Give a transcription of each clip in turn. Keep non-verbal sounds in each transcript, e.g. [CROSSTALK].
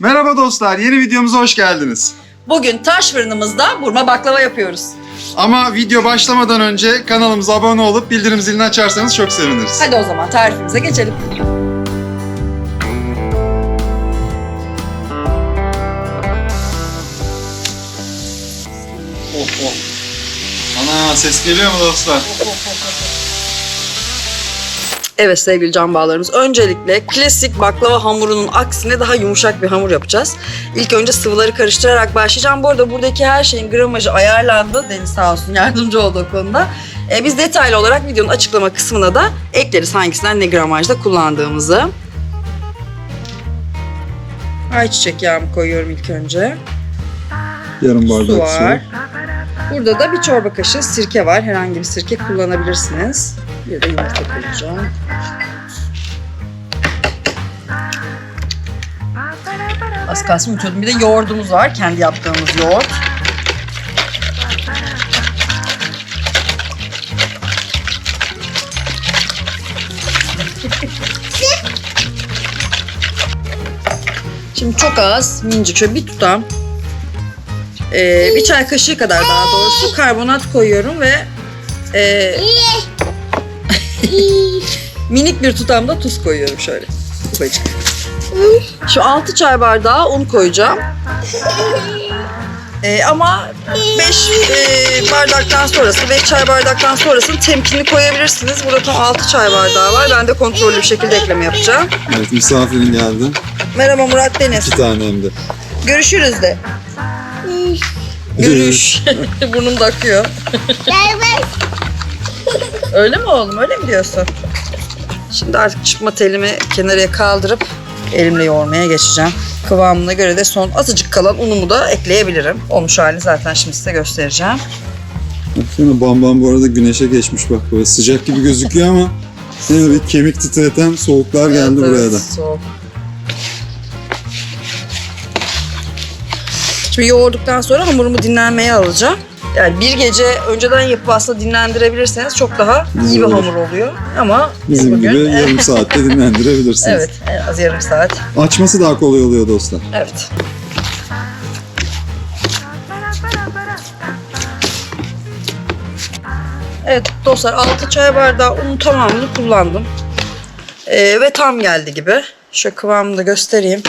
Merhaba dostlar, yeni videomuza hoş geldiniz. Bugün taş fırınımızda burma baklava yapıyoruz. Ama video başlamadan önce kanalımıza abone olup bildirim zilini açarsanız çok seviniriz. Hadi o zaman tarifimize geçelim. Oh oh. Ana ses geliyor mu dostlar? Evet sevgili can bağlarımız. Öncelikle klasik baklava hamurunun aksine daha yumuşak bir hamur yapacağız. İlk önce sıvıları karıştırarak başlayacağım. Bu arada buradaki her şeyin gramajı ayarlandı. Deniz sağ olsun yardımcı oldu o konuda. Ee, biz detaylı olarak videonun açıklama kısmına da ekleriz hangisinden ne gramajda kullandığımızı. Ayçiçek yağımı koyuyorum ilk önce. Yarım bardak su var. Burada da bir çorba kaşığı sirke var. Herhangi bir sirke kullanabilirsiniz. Bir de yumurta koyacağım. Az kalsın unutuyordum. Bir de yoğurdumuz var. Kendi yaptığımız yoğurt. Şimdi çok az, minicik şöyle bir tutam ee, bir çay kaşığı kadar daha doğrusu karbonat koyuyorum ve e, [LAUGHS] minik bir tutam da tuz koyuyorum şöyle. Ufacık. Şu 6 çay bardağı un koyacağım. Ee, ama 5 bardaktan sonrası, 5 çay bardaktan sonrasını temkinli koyabilirsiniz. Burada tam 6 çay bardağı var. Ben de kontrollü bir şekilde ekleme yapacağım. Evet, misafirin geldi. Merhaba Murat Deniz. İki tane hem de. Görüşürüz de. Görüş. [LAUGHS] Burnum da akıyor. Öyle mi oğlum? Öyle mi diyorsun? Şimdi artık çıkma telimi kenarıya kaldırıp elimle yoğurmaya geçeceğim. Kıvamına göre de son azıcık kalan unumu da ekleyebilirim. Olmuş halini zaten şimdi size göstereceğim. Baksana bambam bu arada güneşe geçmiş bak böyle sıcak gibi gözüküyor ama yine bir kemik titreten soğuklar geldi Evet, buraya da. soğuk. Şimdi yoğurduktan sonra hamurumu dinlenmeye alacağım. Yani bir gece önceden yapıp aslında dinlendirebilirseniz çok daha iyi bir Olur. hamur oluyor. Ama biz Bizim bugün... gibi [LAUGHS] yarım saatte dinlendirebilirsiniz. Evet, en az yarım saat. Açması daha kolay oluyor dostlar. Evet. Evet dostlar 6 çay bardağı unun tamamını kullandım. Ee, ve tam geldi gibi. Şu kıvamını da göstereyim.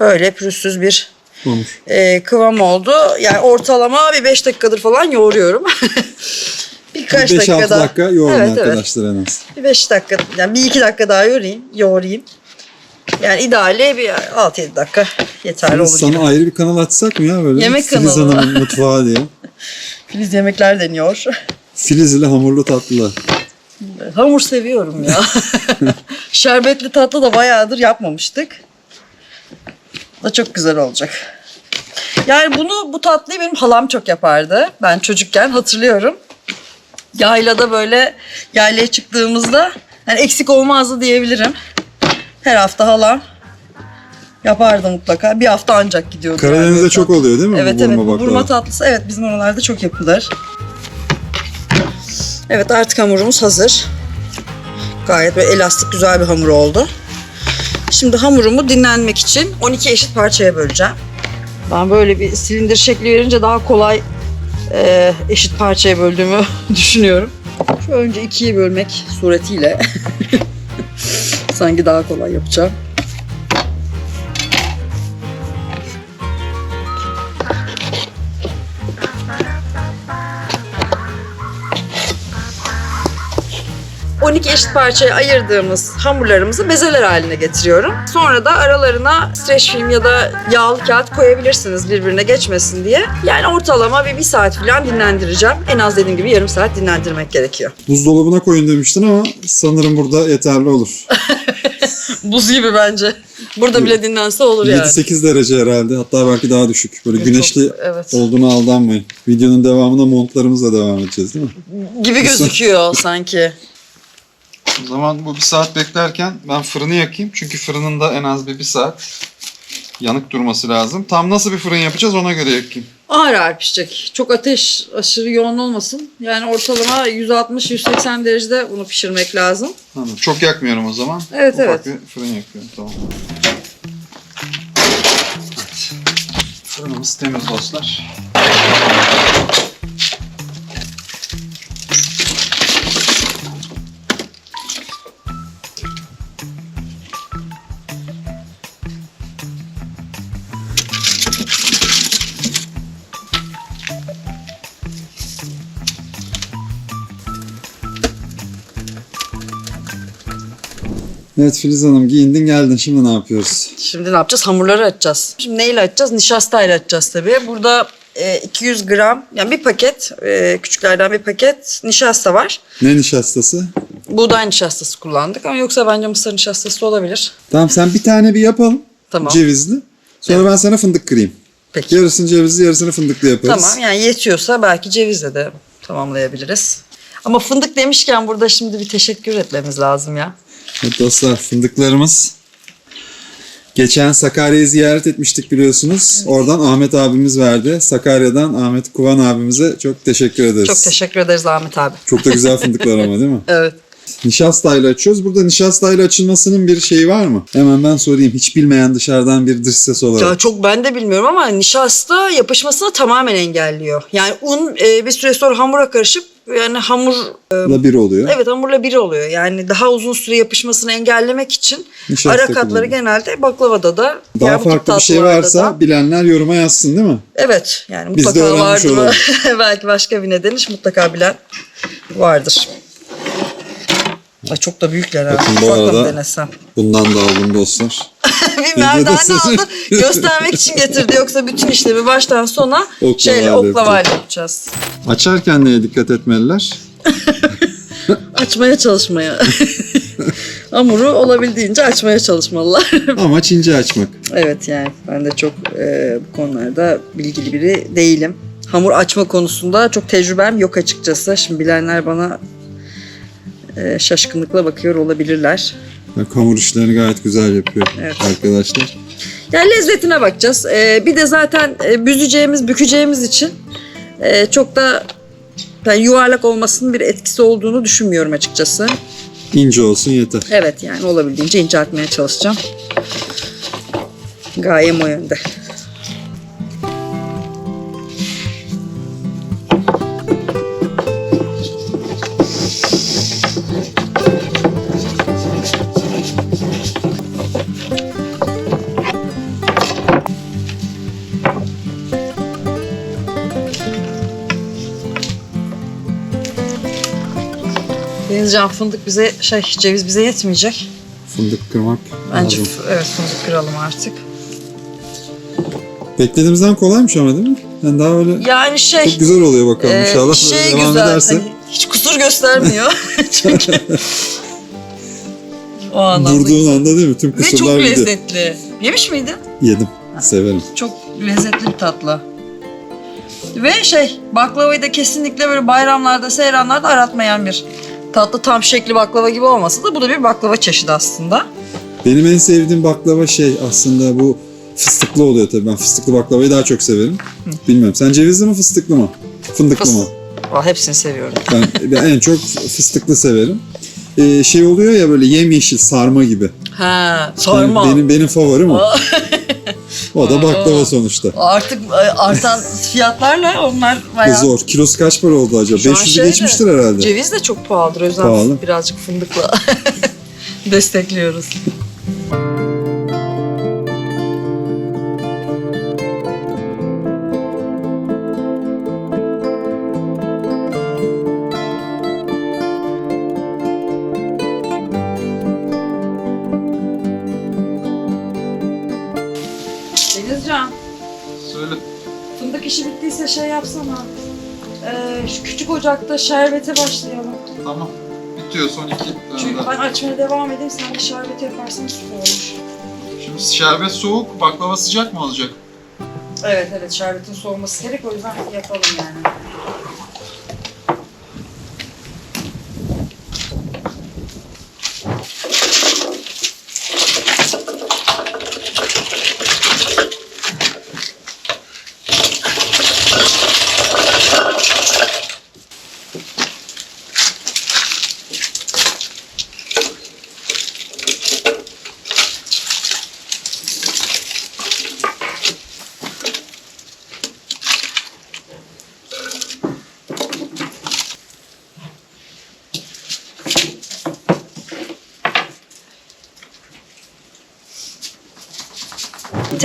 Böyle pürüzsüz bir Olmuş. e, kıvam oldu. Yani ortalama bir 5 dakikadır falan yoğuruyorum. [LAUGHS] Birkaç 5-6 dakika daha. dakika yoğurun Evet, evet. arkadaşlar en az. Bir 5 dakika, yani bir iki dakika daha yoğurayım, yoğurayım. Yani ideali bir 6-7 dakika yeterli Biz olur. sana gibi. ayrı bir kanal açsak mı ya böyle? Yemek Filiz kanalı. Hanım'ın [LAUGHS] mutfağı diye. Filiz yemekler deniyor. Filiz ile hamurlu tatlılar. Hamur seviyorum ya. [LAUGHS] Şerbetli tatlı da bayağıdır yapmamıştık. Da çok güzel olacak. Yani bunu bu tatlıyı benim halam çok yapardı. Ben çocukken hatırlıyorum. Yaylada böyle yaylaya çıktığımızda yani eksik olmazdı diyebilirim. Her hafta halam yapardı mutlaka. Bir hafta ancak gidiyordu. yani Karadeniz'de böyle çok oluyor değil mi? Evet bu evet burma bu burma baklava? tatlısı evet bizim oralarda çok yapılır. Evet artık hamurumuz hazır. Gayet böyle elastik güzel bir hamur oldu. Şimdi hamurumu dinlenmek için 12 eşit parçaya böleceğim. Ben böyle bir silindir şekli verince daha kolay e, eşit parçaya böldüğümü [LAUGHS] düşünüyorum. Şu önce ikiye bölmek suretiyle [LAUGHS] sanki daha kolay yapacağım. ...12 eşit parçaya ayırdığımız hamurlarımızı bezeler haline getiriyorum. Sonra da aralarına streç film ya da yağlı kağıt koyabilirsiniz birbirine geçmesin diye. Yani ortalama bir, bir saat falan dinlendireceğim. En az dediğim gibi yarım saat dinlendirmek gerekiyor. Buzdolabına koyun demiştin ama sanırım burada yeterli olur. [LAUGHS] Buz gibi bence. Burada bile dinlense olur yani. 7-8 derece herhalde hatta belki daha düşük. Böyle Çok- güneşli evet. olduğuna aldanmayın. Videonun devamında montlarımızla devam edeceğiz değil mi? Gibi gözüküyor sanki. O zaman bu bir saat beklerken ben fırını yakayım. Çünkü fırının da en az bir bir saat yanık durması lazım. Tam nasıl bir fırın yapacağız ona göre yakayım. Ağır ağır pişecek. Çok ateş aşırı yoğun olmasın. Yani ortalama 160-180 derecede bunu pişirmek lazım. Anladım. Çok yakmıyorum o zaman. Evet, Ufak evet. bir fırın yakıyorum. Tamam. Evet. Fırınımız temiz dostlar. Evet Filiz Hanım giyindin geldin. Şimdi ne yapıyoruz? Şimdi ne yapacağız? Hamurları açacağız. Şimdi neyle açacağız? Nişastayla açacağız tabii. Burada e, 200 gram, yani bir paket, e, küçüklerden bir paket nişasta var. Ne nişastası? Buğday nişastası kullandık ama yoksa bence mısır nişastası olabilir. Tamam sen bir tane bir yapalım. Tamam. Cevizli. Sonra ben sana fındık kırayım. Peki. Yarısını cevizli yarısını fındıklı yaparız. Tamam yani yetiyorsa belki cevizle de tamamlayabiliriz. Ama fındık demişken burada şimdi bir teşekkür etmemiz lazım ya. Evet dostlar fındıklarımız. Geçen Sakarya'yı ziyaret etmiştik biliyorsunuz. Oradan Ahmet abimiz verdi. Sakarya'dan Ahmet Kuvan abimize çok teşekkür ederiz. Çok teşekkür ederiz Ahmet abi. Çok da güzel [LAUGHS] fındıklar ama değil mi? Evet. Nişastayla açıyoruz. Burada nişastayla açılmasının bir şeyi var mı? Hemen ben sorayım. Hiç bilmeyen dışarıdan bir dış ses olarak. Ya çok ben de bilmiyorum ama nişasta yapışmasını tamamen engelliyor. Yani un e, bir süre sonra hamura karışıp yani hamur e, Da bir oluyor. evet hamurla biri oluyor. Yani daha uzun süre yapışmasını engellemek için Nişasta ara katları kullanılıyor. genelde baklavada da Daha yani farklı bir şey varsa da- bilenler yoruma yazsın değil mi? Evet yani Biz mutlaka vardır. [LAUGHS] Belki başka bir nedeni mutlaka bilen vardır. Ay çok da büyükler ha. Bakın bu Ufakla mı arada- denesem? Bundan da aldım dostlar. [LAUGHS] bir merdane aldı. [LAUGHS] Göstermek için getirdi. Yoksa bütün işlemi baştan sona Oklavayla şeyle oklavayla yapacağız. Açarken neye dikkat etmeliler? [LAUGHS] Açmaya çalışmaya. Hamuru olabildiğince açmaya çalışmalılar. Amaç ince açmak. evet yani ben de çok e, bu konularda bilgili biri değilim. Hamur açma konusunda çok tecrübem yok açıkçası. Şimdi bilenler bana şaşkınlıkla bakıyor olabilirler. Hamur işlerini gayet güzel yapıyor Evet. arkadaşlar. Yani lezzetine bakacağız. Ee, bir de zaten e, büzeceğimiz, bükeceğimiz için e, çok da yani yuvarlak olmasının bir etkisi olduğunu düşünmüyorum açıkçası. İnce olsun yeter. Evet yani olabildiğince inceltmeye çalışacağım. Gayem o yönde. Denizcan fındık bize şey ceviz bize yetmeyecek. Fındık kırmak Bence lazım. f- evet fındık kıralım artık. Beklediğimizden kolaymış ama değil mi? Yani daha öyle Yani şey çok güzel oluyor bakalım Ee, inşallah. şey böyle devam güzel. ederse. hani hiç kusur göstermiyor. [LAUGHS] [LAUGHS] Çünkü o anlamda. Vurduğun anda değil mi? Tüm Ve çok kusurlar gidiyor. lezzetli. Yemiş miydin? Yedim. Severim. Çok lezzetli bir tatlı. Ve şey baklavayı da kesinlikle böyle bayramlarda, seyranlarda aratmayan bir tatlı. Tam şekli baklava gibi olmasa da bu da bir baklava çeşidi aslında. Benim en sevdiğim baklava şey aslında bu fıstıklı oluyor tabii. Ben fıstıklı baklavayı daha çok severim. Bilmiyorum. Sen cevizli mi fıstıklı mı? Fındıklı Fıs- mı? Aa, hepsini seviyorum. Ben, ben en çok fıstıklı severim. Ee, şey oluyor ya böyle yemyeşil sarma gibi. Ha, sarma. Yani benim benim favorim o. O da baklava sonuçta. Artık e, artan [LAUGHS] fiyatlarla onlar Bu bayağı... zor. Kilosu kaç para oldu acaba? Şu an 500'ü şeyde, geçmiştir herhalde. Ceviz de çok pahalıdır. O yüzden Pahalı. birazcık fındıkla [LAUGHS] destekliyoruz. Ocakta şerbete başlayalım. Tamam. Bitiyor son iki Çünkü ben açmaya devam edeyim. Sen de şerbet yaparsan süper olur. Şimdi şerbet soğuk, baklava sıcak mı olacak? Evet evet şerbetin soğuması gerek o yüzden yapalım yani.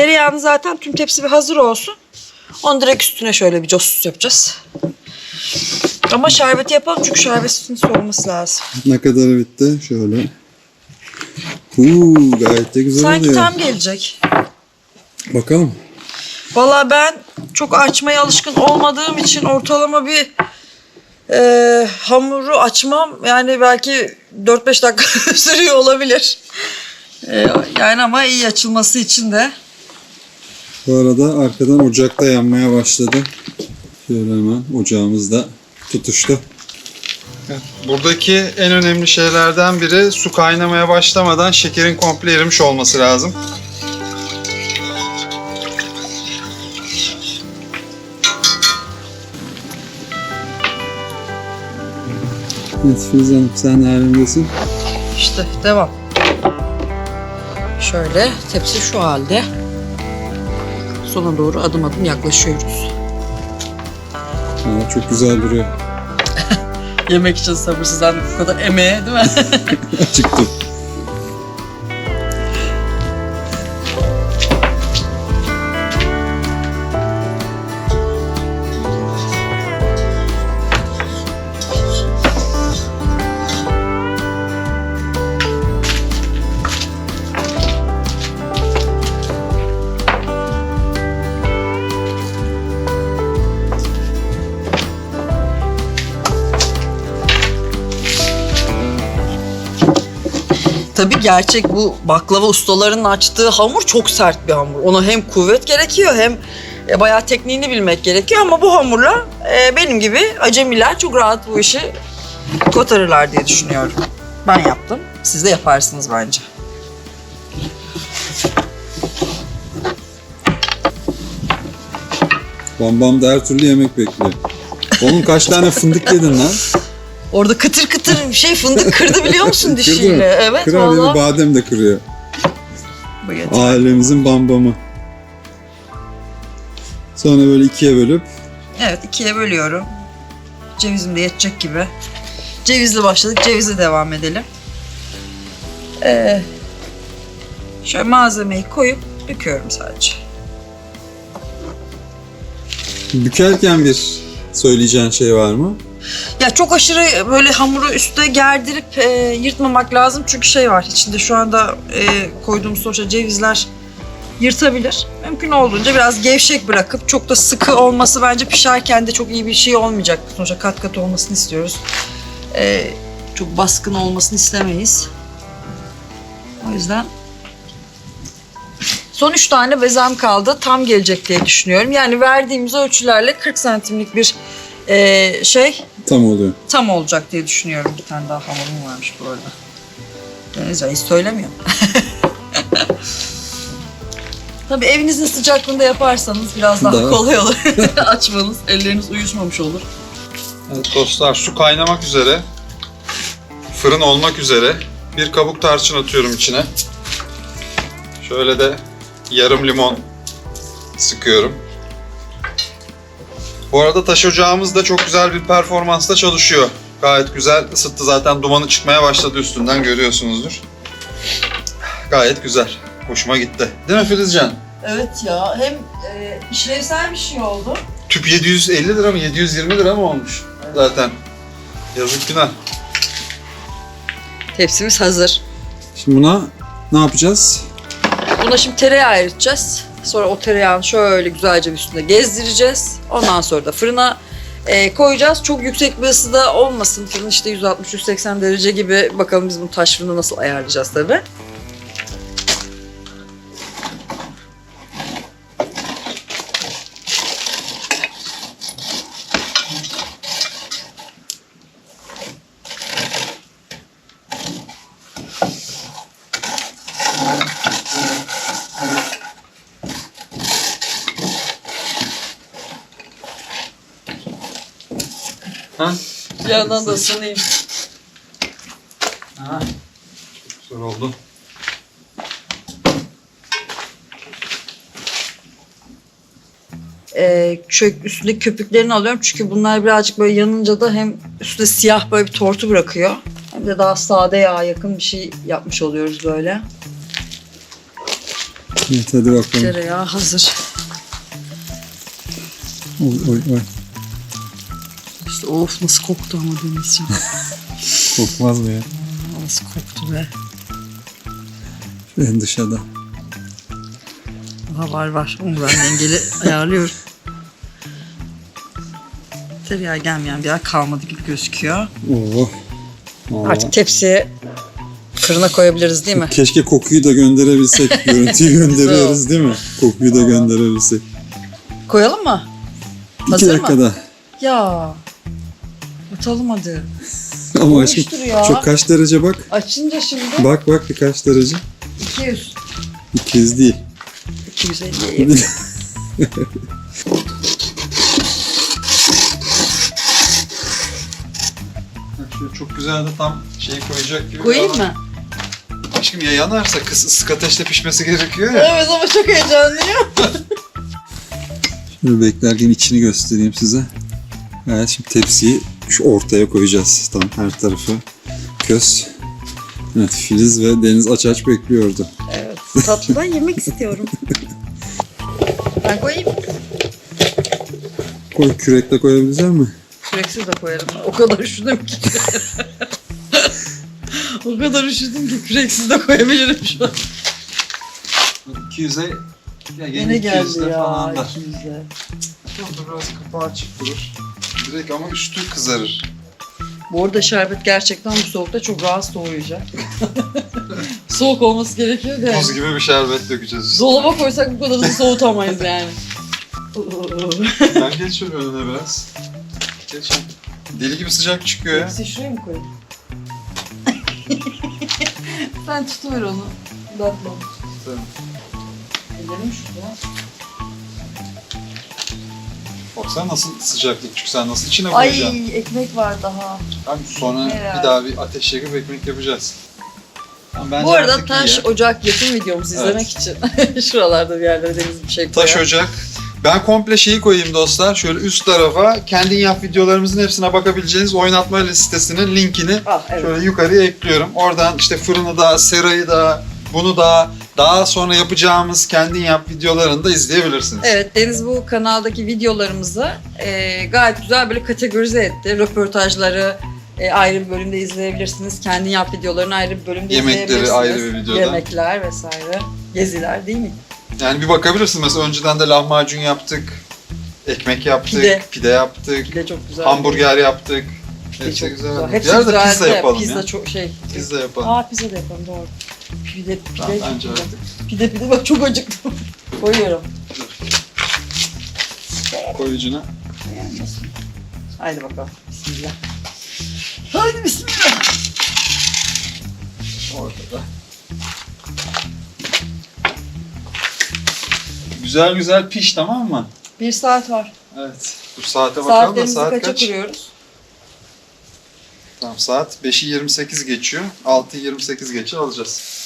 Tereyağını zaten tüm tepsi bir hazır olsun. Onu direkt üstüne şöyle bir cosus yapacağız. Ama şerbeti yapalım çünkü şerbetin soğuması lazım. Ne kadarı bitti? Şöyle. Uuu gayet de güzel Sanki oluyor. tam gelecek. Bakalım. Valla ben çok açmaya alışkın olmadığım için ortalama bir e, hamuru açmam yani belki 4-5 dakika [LAUGHS] sürüyor olabilir. E, yani ama iyi açılması için de Bu arada arkadan ocakta yanmaya başladı. Şöyle hemen ocağımız da tutuştu. Buradaki en önemli şeylerden biri su kaynamaya başlamadan şekerin komple erimiş olması lazım. Evet Filiz Hanım sen halindesin. işte devam. Şöyle tepsi şu halde. Sona doğru adım adım yaklaşıyoruz. Aa, çok güzel duruyor. [LAUGHS] Yemek için sabırsızlandık bu kadar emeğe değil mi? [LAUGHS] Çıktı. Tabii gerçek bu baklava ustalarının açtığı hamur çok sert bir hamur. Ona hem kuvvet gerekiyor hem e, bayağı tekniğini bilmek gerekiyor ama bu hamurla e, benim gibi acemiler çok rahat bu işi kotarırlar diye düşünüyorum. Ben yaptım. Siz de yaparsınız bence. Bam Bam da her türlü yemek bekliyor. Onun kaç tane fındık yedin lan? Orada kıtır kıtır bir şey fındık kırdı biliyor musun dişiyle? Evet Kırar ya valla. badem de kırıyor. Bu yeter. Ailemizin bambamı. Sonra böyle ikiye bölüp Evet ikiye bölüyorum. Cevizim de yetecek gibi. Cevizli başladık. Cevizle devam edelim. Ee, şöyle malzemeyi koyup büküyorum sadece. bükerken bir söyleyeceğin şey var mı? Ya çok aşırı böyle hamuru üstte gerdirip e, yırtmamak lazım. Çünkü şey var içinde şu anda e, koyduğum sonuçta cevizler yırtabilir. Mümkün olduğunca biraz gevşek bırakıp çok da sıkı olması bence pişerken de çok iyi bir şey olmayacak. Sonuçta kat kat olmasını istiyoruz. E, çok baskın olmasını istemeyiz. O yüzden Son üç tane bezem kaldı. Tam gelecek diye düşünüyorum. Yani verdiğimiz ölçülerle 40 santimlik bir e, şey Tam oluyor. tam olacak diye düşünüyorum. Bir tane daha hamurum varmış bu arada. Deniz hiç söylemiyorum. [LAUGHS] Tabii evinizin sıcaklığında yaparsanız biraz daha Daha. kolay olur. [LAUGHS] Açmanız, elleriniz uyuşmamış olur. Evet dostlar su kaynamak üzere. Fırın olmak üzere. Bir kabuk tarçın atıyorum içine. Şöyle de yarım limon sıkıyorum. Bu arada taş ocağımız da çok güzel bir performansla çalışıyor. Gayet güzel ısıttı zaten dumanı çıkmaya başladı üstünden görüyorsunuzdur. Gayet güzel. Hoşuma gitti. Değil mi Filizcan? Evet ya hem e, işlevsel bir şey oldu. Tüp 750 lira mı 720 lira mı olmuş zaten. Yazık günah. Tepsimiz hazır. Şimdi buna ne yapacağız? Buna şimdi tereyağı eriteceğiz. Sonra o tereyağını şöyle güzelce bir üstünde gezdireceğiz. Ondan sonra da fırına e, koyacağız. Çok yüksek bir ısıda olmasın. Fırın işte 160-180 derece gibi. Bakalım biz bunu taş fırında nasıl ayarlayacağız tabii. Ha? Bir yandan da ısınayım. Ha. Güzel oldu. e, çök üstündeki köpüklerini alıyorum. Çünkü bunlar birazcık böyle yanınca da hem üstte siyah böyle bir tortu bırakıyor. Hem de daha sade yağa yakın bir şey yapmış oluyoruz böyle. Evet hadi bakalım. Tereyağı hazır. Oy oy oy. İşte of nasıl koktu ama Denizciğim. [LAUGHS] Kokmaz mı ya? nasıl koktu be. En dışarıda. Daha var var. Onu ben dengeli ayarlıyorum. Tereyağı gelmeyen bir yer kalmadı gibi gözüküyor. Oo. Vallahi. Artık tepsiye fırına koyabiliriz değil mi? Keşke kokuyu da gönderebilsek. [LAUGHS] Görüntüyü gönderiyoruz değil mi? Kokuyu da gönderebilsek. Koyalım mı? İki Hazır mı? dakikada. Ya. Atalım hadi. Ama aşkım Olmuştur ya. çok kaç derece bak. Açınca şimdi Bak bak birkaç derece. 200. 200 değil. 250. Şöyle çok güzel de tam şey koyacak gibi. Koyayım ama- mı? Aşkım ya yanarsa kız ısık ateşte pişmesi gerekiyor ya. Evet ama çok heyecanlıyım. Şöyle beklerken içini göstereyim size. Evet şimdi tepsiyi şu ortaya koyacağız. Tam her tarafı köz. Evet Filiz ve Deniz aç aç bekliyordu. Evet. Tatlıdan yemek istiyorum. Ben koyayım. Koy kürekle koyabilecek mi? Küreksiz de koyarım. O kadar üşüdüm ki. o kadar üşüdüm ki küreksiz de koyabilirim şu an. 200'e ya Yine geldi ya 200'e. Burada biraz kapağı açık durur. Direkt ama üstü kızarır. Bu arada şerbet gerçekten bu soğukta çok rahat soğuyacak. [LAUGHS] Soğuk olması gerekiyor da. Buz gibi bir şerbet dökeceğiz. Dolaba koysak bu kadar da soğutamayız yani. [LAUGHS] Ben geç şöyle önüne biraz. Geç. Deli gibi sıcak çıkıyor ya. Hepsi şuraya mı koyayım? [LAUGHS] Sen tutuver onu. Bakma. Tamam. Ellerim şurada. Baksana nasıl sıcaklık çıkıyor. Sen nasıl içine koyacaksın? Ay ekmek var daha. Tamam, sonra Herhalde. bir daha bir ateş yakıp ekmek yapacağız. Tamam, bence Bu arada artık iyi taş ya. ocak yapım videomuzu izlemek için [LAUGHS] şuralarda bir yerlere deniz bir şey Taş koyar. ocak. Ben komple şeyi koyayım dostlar. Şöyle üst tarafa kendin yap videolarımızın hepsine bakabileceğiniz oynatma listesinin linkini Ah evet. şöyle yukarıya ekliyorum. Oradan işte fırını da, serayı da, bunu da daha sonra yapacağımız kendin yap videolarını da izleyebilirsiniz. Evet Deniz bu kanaldaki videolarımızı e, gayet güzel böyle kategorize etti. Röportajları e, ayrı bir bölümde izleyebilirsiniz. Kendin yap videolarını ayrı bir bölümde Yemekleri izleyebilirsiniz. ayrı bir videoda. Yemekler vesaire. Geziler değil mi? Yani bir bakabilirsin mesela önceden de lahmacun yaptık, ekmek yaptık, Pide. pide, yaptık, Bir de çok güzel. hamburger yaptık. Bir de Hepsi çok güzel. güzel. Hepsi güzeldi. pizza yapalım Pizza ya. çok şey. Pizza yapalım. Aa pizza da yapalım doğru. Pide pide. Tamam, bence pide. artık. Pide pide bak çok acıktım. Koyuyorum. Koyucuna. Haydi bakalım. Bismillah. Haydi bismillah. Ortada. Güzel güzel piş tamam mı? Bir saat var. Evet. Dur saate bakalım da saat kaça kaç? kuruyoruz? Tamam saat 5'i 28 geçiyor. 6'yı 28 geçe alacağız.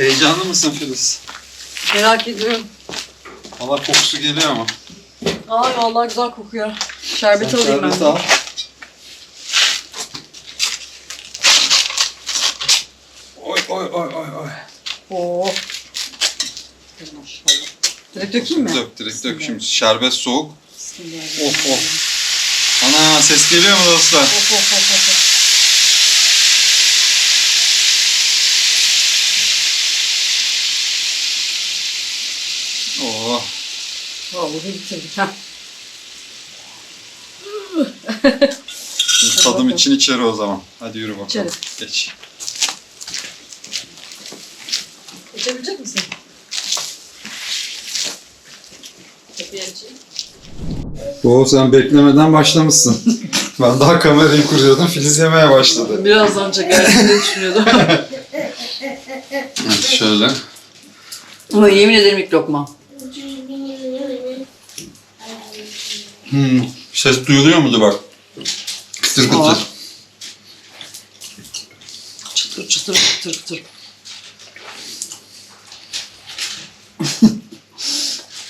Heyecanlı mısın Filiz? Merak ediyorum. Valla kokusu geliyor ama. Ay vallahi güzel kokuyor. Şerbet Sen alayım ben. şerbet de. al. Oy oy oy oy oy. Oo. Maşallah. Direkt dökeyim mi? Dök direkt dök şimdi. Şerbet soğuk. Bismillahirrahmanirrahim. Of of. Ana ses geliyor mu dostlar? Of of of of. of. Oo. Vallahi bitirdik. Şimdi tadım bakalım. için içeri o zaman. Hadi yürü bakalım. İçeri. Geç. İçebilecek misin? Kapıyı açayım. Oo sen beklemeden başlamışsın. [LAUGHS] ben daha kamerayı kuruyordum. Filiz yemeye başladı. Birazdan çekersin diye düşünüyordum. [LAUGHS] Evet şöyle. Ama yemin ederim ilk lokma. Hmm. Ses duyuluyor mudur bak? Kıtır Aa. kıtır. Çıtır çıtır çıtır çıtır. [LAUGHS]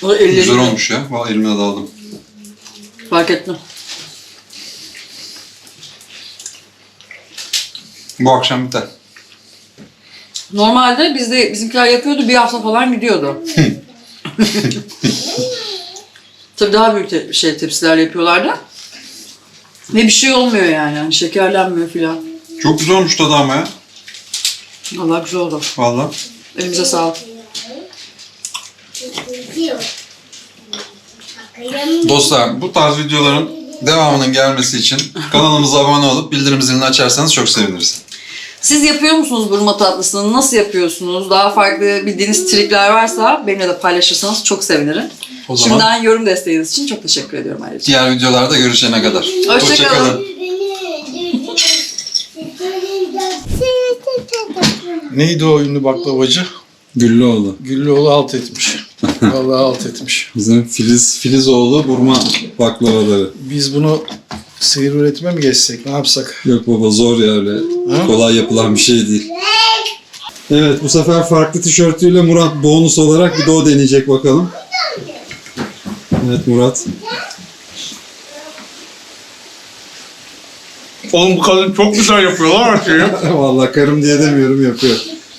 O elleri Güzel olmuş ya. Valla elimle de aldım. Fark ettim. Bu akşam biter. Normalde bizde bizimkiler yapıyordu bir hafta falan gidiyordu. [LAUGHS] Tabii daha büyük te- şey tepsilerle yapıyorlardı. Ve bir şey olmuyor yani. Hani şekerlenmiyor filan. Çok güzel olmuş tadı ama ya. Vallahi güzel oldu. Valla. Elimize sağlık. Dostlar bu tarz videoların devamının gelmesi için kanalımıza abone olup bildirim zilini açarsanız çok seviniriz. Siz yapıyor musunuz burma tatlısını? Nasıl yapıyorsunuz? Daha farklı bildiğiniz trikler varsa benimle de paylaşırsanız çok sevinirim. O zaman Şimdiden yorum desteğiniz için çok teşekkür ediyorum ayrıca. diğer videolarda görüşene kadar. Hoşça kalın. Neydi o ünlü baklavacı? Güllüoğlu. Güllüoğlu alt etmiş. [LAUGHS] Vallahi alt etmiş. Bizim Filiz, Filizoğlu burma baklavaları. Biz bunu seyir üretime mi geçsek? Ne yapsak? Yok baba zor ya öyle. Ha? Kolay yapılan bir şey değil. Evet bu sefer farklı tişörtüyle Murat bonus olarak bir de o deneyecek bakalım. Evet Murat. Oğlum bu kadın çok güzel yapıyorlar her şeyi. [LAUGHS] Vallahi karım diye demiyorum yapıyor.